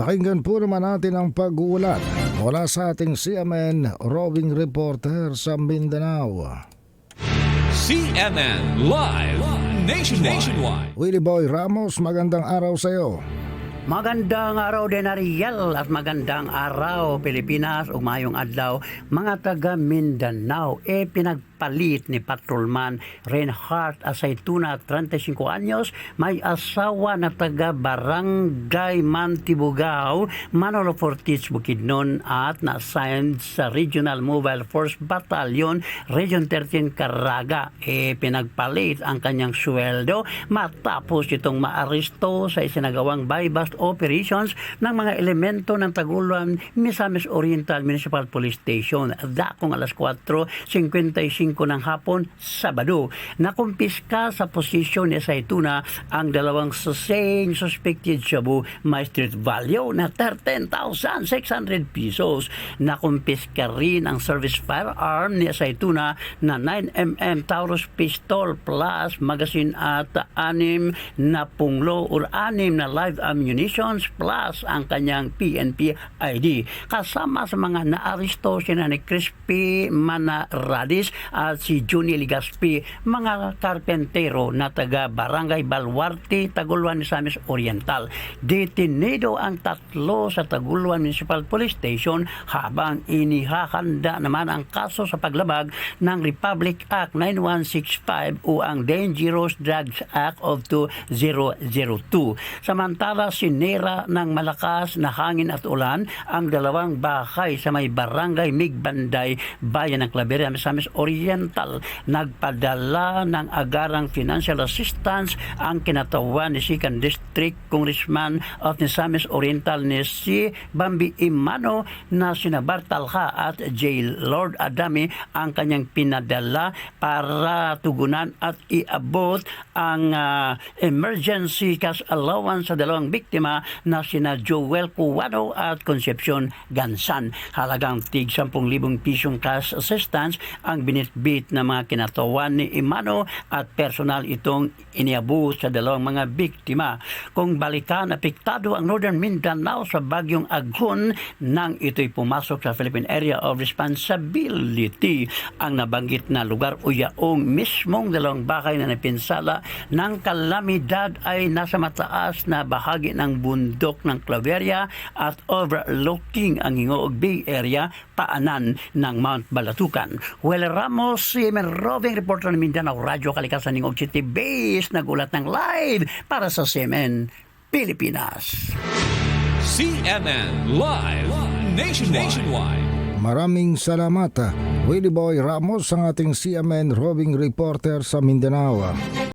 Pakinggan po naman natin ang pag-uulat mula sa ating CMN roving reporter sa Mindanao. CNN Live Nationwide. Nationwide. Willie Boy Ramos, magandang araw sa iyo. Magandang araw din Ariel at magandang araw Pilipinas ug mayong adlaw mga taga Mindanao e pinagpalit ni Patrolman Reinhardt Aceituna 35 anyos. May asawa na taga Barangay Mantibugao Manolo Fortis Bukidnon at na-assigned sa Regional Mobile Force Battalion Region 13 Caraga. E pinagpalit ang kanyang sweldo matapos itong maaresto sa isinagawang bypass operations ng mga elemento ng Taguluan Misamis Oriental Municipal Police Station. Dakong alas 4.55 ng hapon Sabado. Nakumpiska sa posisyon ni Saituna ang dalawang suseng suspected shabu may street value na 13,600 pesos. Nakumpiska rin ang service firearm ni Saituna na 9mm Taurus pistol plus magazine at anim na punglo or anim na live ammunitions plus ang kanyang PNP ID. Kasama sa mga naaresto sina ni Crispy Manaradis at si Juni Ligaspi, mga karpentero na taga Barangay Balwarte, Taguluan Misamis Oriental. Detenido ang tatlo sa Taguluan Municipal Police Station habang inihahanda naman ang kaso sa paglabag ng Republic Act 9165 o ang Dangerous Drugs Act of 2002. Samantala, sinira ng malakas na hangin at ulan ang dalawang bahay sa may barangay Migbanday, bayan ng Claveria, Misamis Oriental. Nagpadala ng agarang financial assistance ang kinatawan ni Sikan District Congressman of Misamis Oriental ni si Bambi Imano na sina Bartalha at J. Lord Adami ang kanyang pinadala para tugunan at iabot ang ah, emergency cash allowance sa dalawang biktima na sina Joel Cuwano at Concepcion Gansan. Halagang tig 10,000 pisong cash assistance ang binitbit ng mga kinatawan ni Imano at personal itong iniabot sa dalawang mga biktima. Kung balikan, apektado ang Northern Mindanao sa bagyong Aghon nang ito'y pumasok sa Philippine Area of Responsibility. Ang nabanggit na lugar o yaong mismong dalawang bahay na napinsala ng kalamidad ay nasa mataas na bahagi ng bundok ng Claveria at overlooking ang Hingoog Bay Area paanan ng Mount Balatukan. Well, Ramos, CMN Roving Reporter ng Mindanao Radio Kalikasan ng City Base nagulat ng live para sa CMN Pilipinas. CNN Live Nationwide. Nationwide. Maraming salamat, Willie Boy Ramos, ang ating CMN roving reporter sa Mindanao.